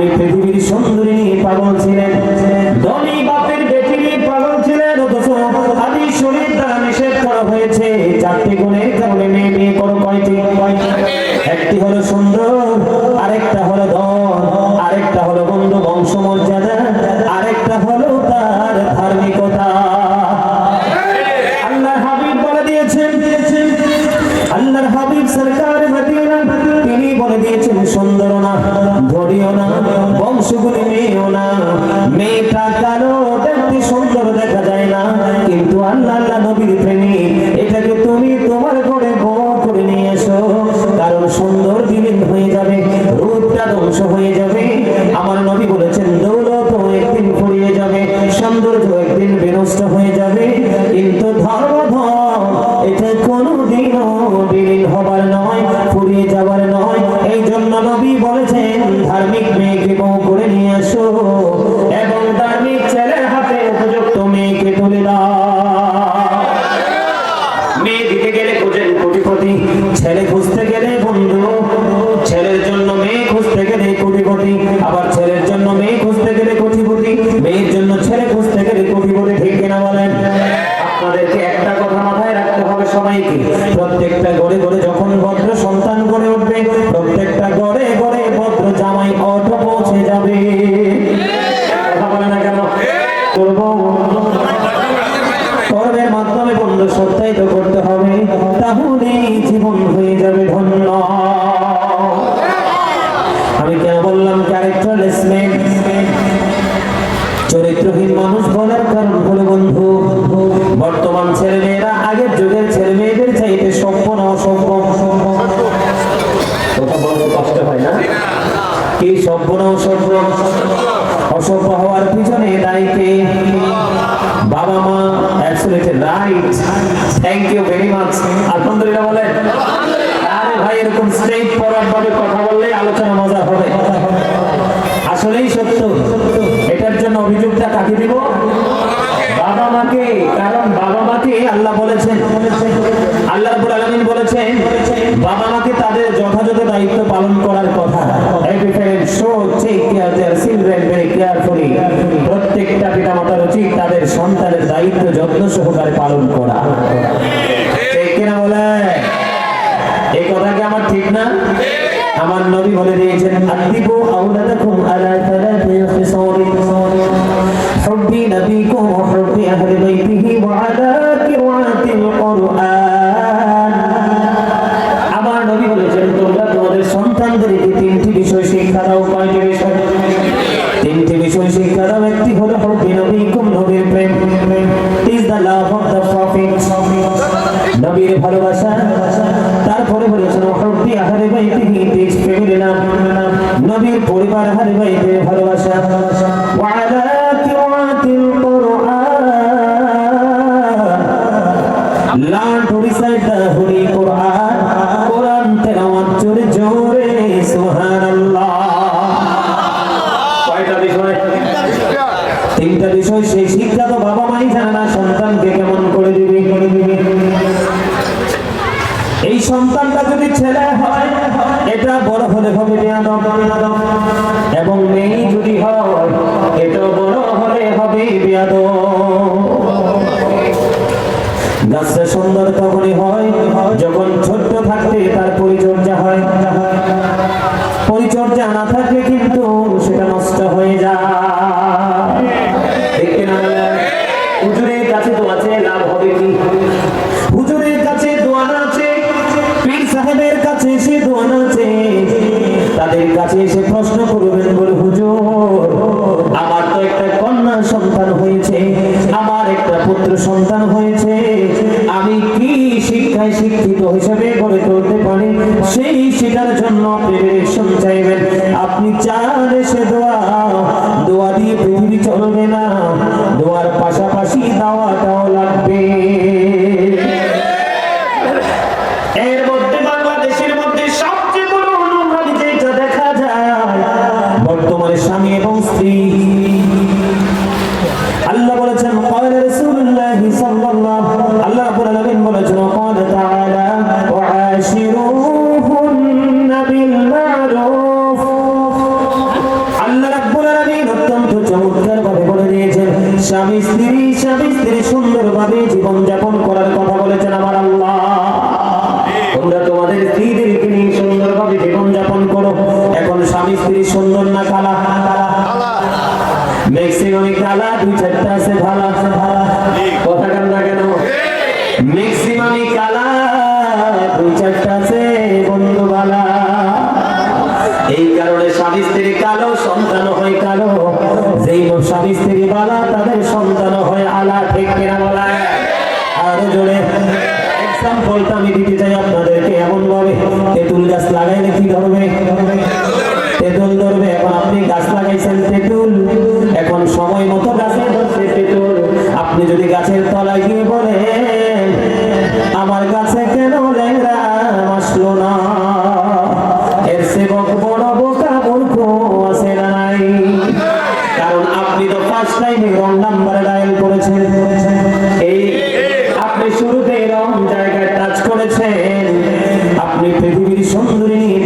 আপনি পৃথিবীর সুন্দরী পাগল ছিলেন। ধনী বাপের বেটিনী নিষেধ করা হয়েছে। চারটি গুণের কারণে মেয়ে বিয়ে করো কয়টি? একটি হলো হলো ধন, আরেকটা হলো বন্ধু বংশ মর্যাদা তার ধার্মিকতা। আল্লাহ হাবিব বলে দিয়েছেন, আল্লাহর হাবিব সরকার তিনি বলে দিয়েছেন, সুন্দর না ধরিও না যখন ভদ্র সন্তান করে বলেছেন। عليه وعلى قراءة القرآن বেয়াদ স্বামী এবং স্ত্রী। স্বামী স্ত্রী সুন্দর না কালা? ম্যাক্সিমামই কালা দুই চারটা আছে ভালো। আছে ভালো কথা কান না কেন? কালা দুই চারটা আছে বন্ধু বালা। এই কারণে স্বামী স্ত্রী কালো সন্তান হয় কালো। যেই স্বামী স্ত্রী বালা তাদের সন্তান হয় আলা ঠিক কিনা বলা? আরও জোরে। এক্সাম্পলটা আমি দিতে চাই আপনাদেরকে এমন ভাবে তেঁতুল গাছ লাগাইলে কি ধরবে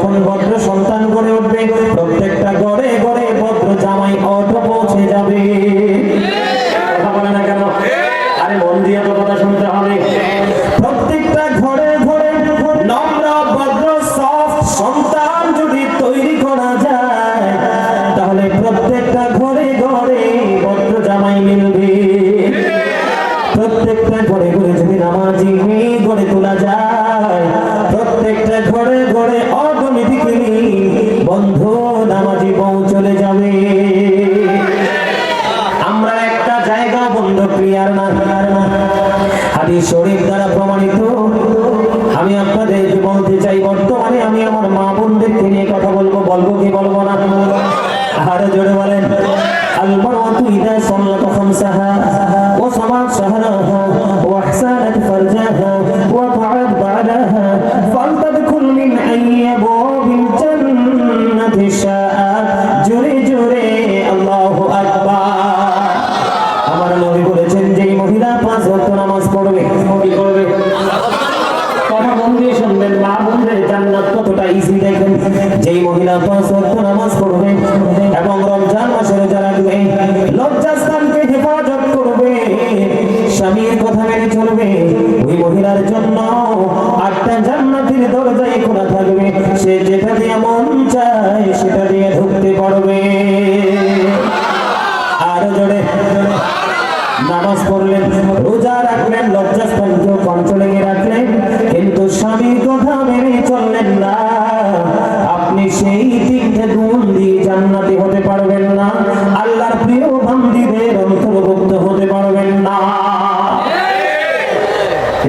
যখন ভদ্র সন্তান গড়ে উঠবে, প্রত্যেকটা ঘরে ঘরে ভদ্র জামাই অটো পৌঁছে যাবে। কথা বলে না কেন? আরে মন দিয়ে তো কথা শুনতে হবে। প্রত্যেকটা ঘরে ঘরে নম্র সন্তান যদি তৈরি করা যায়, তাহলে প্রত্যেকটা ঘরে ঘরে ভদ্র জামাই মিলবে। প্রত্যেকটা ঘরে ঘরে যদি নামাজি গড়ে তোলা যায়, প্রত্যেকটা ঘরে ঘরে অটোমেটিক্যালি বন্ধ বউ চলে যাবে। আমরা একটা জায়গা বন্ধ ক্লিয়ার না হাদিস শরীফ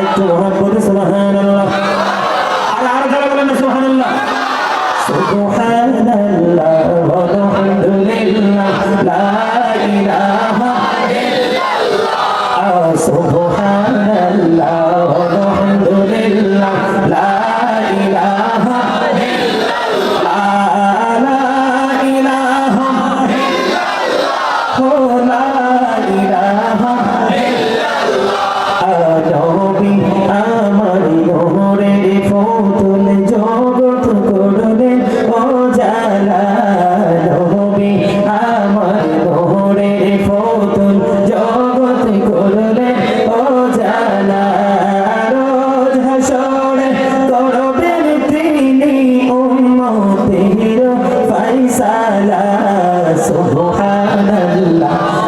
আরেকটু মহব্বতে সুবহানাল্লাহ আলহামদুলিল্লাহ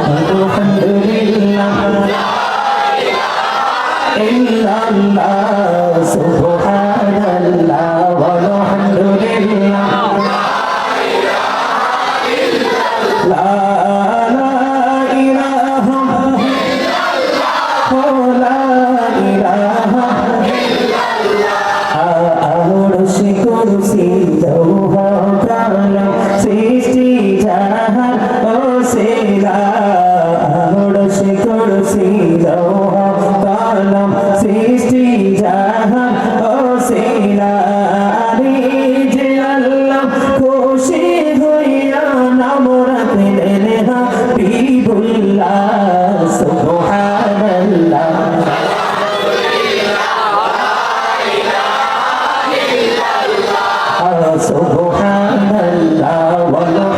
Vallahi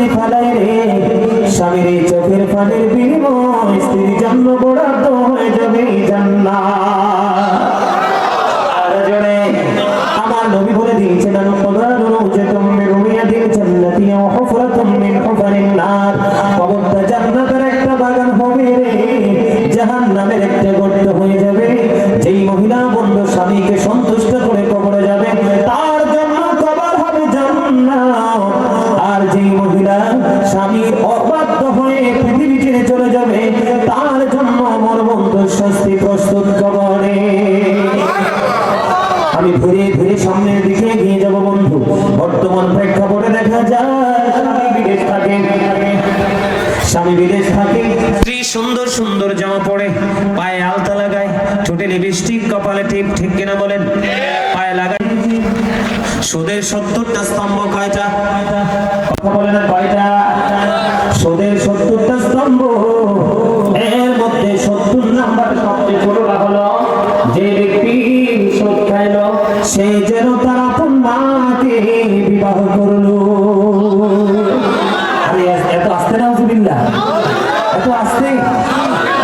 কান্দি ফেলায় রে স্বামীর এই চোখের ফাঁদের বিনিময় স্ত্রীর জন্ম বরাদ্দ হয়ে যাবে জান্নাত। সুদের সত্তরটা স্তম্ভ কয়টা? কথা বলে না কয়টা? সুদের সত্তরটা স্তম্ভ। এর মধ্যে সত্তর নাম্বার সবচেয়ে বড়টা হলো যে ব্যক্তি সুদ খাইল সে যেন তার আপন মাকে বিবাহ করল। এত আস্তে না হুজুবিল্লা এত আস্তে।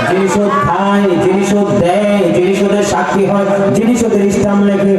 যিনি সুদ খায় যিনি সুদ দেয় যিনি সুদের সাক্ষী হয় যিনি সুদের ইসলাম লেখে